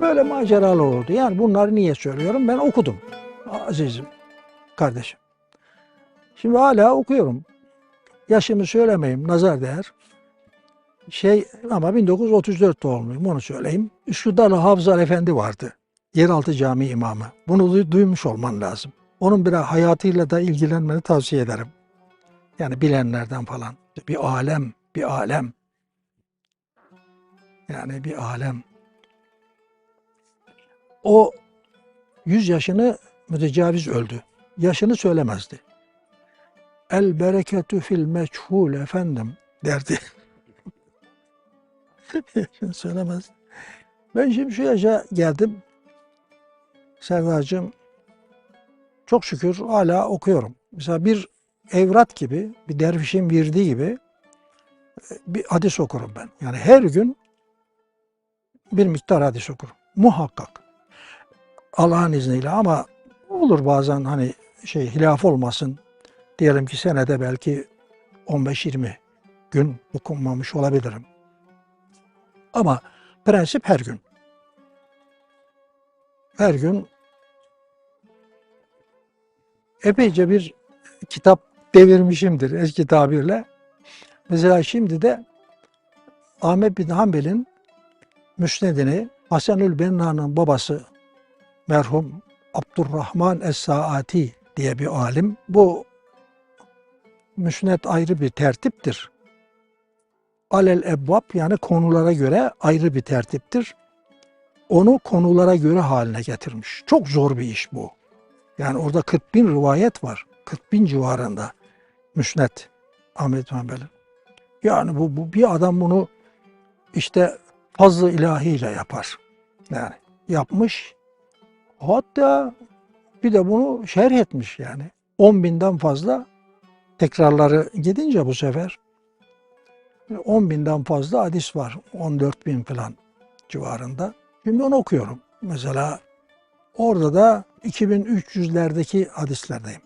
Böyle maceralar oldu. Yani bunları niye söylüyorum? Ben okudum azizim kardeşim. Şimdi hala okuyorum. Yaşımı söylemeyeyim, nazar değer. Şey ama 1934 doğumluyum onu söyleyeyim. Üsküdar'da Hafızal Efendi vardı. Yeraltı Cami imamı. Bunu duy- duymuş olman lazım. Onun biraz hayatıyla da ilgilenmeni tavsiye ederim. Yani bilenlerden falan. Bir alem, bir alem. Yani bir alem. O 100 yaşını mütecaviz öldü. Yaşını söylemezdi. El bereketü fil meçhul efendim derdi. Yaşını söylemez. Ben şimdi şu yaşa geldim. Serdar'cığım çok şükür hala okuyorum. Mesela bir evrat gibi, bir dervişin virdi gibi e, bir hadis okurum ben. Yani her gün bir miktar hadis okurum. Muhakkak. Allah'ın izniyle ama olur bazen hani şey hilaf olmasın. Diyelim ki senede belki 15-20 gün okunmamış olabilirim. Ama prensip her gün. Her gün epeyce bir kitap devirmişimdir eski tabirle. Mesela şimdi de Ahmet bin Hanbel'in Müsnedini Hasanül Benna'nın babası merhum Abdurrahman Es-Saati diye bir alim. Bu müsned ayrı bir tertiptir. Alel ebbab yani konulara göre ayrı bir tertiptir. Onu konulara göre haline getirmiş. Çok zor bir iş bu. Yani orada 40 bin rivayet var. 40 bin civarında müsned Ahmet Hanbel'in. Yani bu, bu bir adam bunu işte fazla ilahiyle yapar. Yani yapmış. Hatta bir de bunu şerh etmiş yani. 10 binden fazla tekrarları gidince bu sefer 10 binden fazla hadis var. 14 bin falan civarında. Şimdi onu okuyorum. Mesela orada da 2300'lerdeki hadislerdeyim.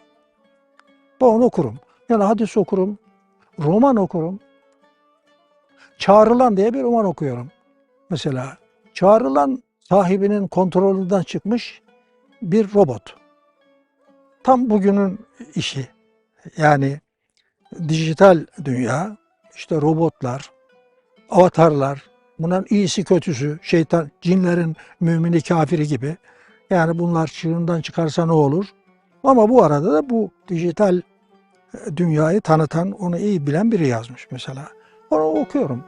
Ben onu okurum. Yani hadis okurum, roman okurum. Çağrılan diye bir roman okuyorum. Mesela çağrılan sahibinin kontrolünden çıkmış bir robot. Tam bugünün işi. Yani dijital dünya, işte robotlar, avatarlar, bunların iyisi kötüsü, şeytan, cinlerin mümini kafiri gibi. Yani bunlar çığırından çıkarsa ne olur? Ama bu arada da bu dijital dünyayı tanıtan, onu iyi bilen biri yazmış mesela. Onu okuyorum.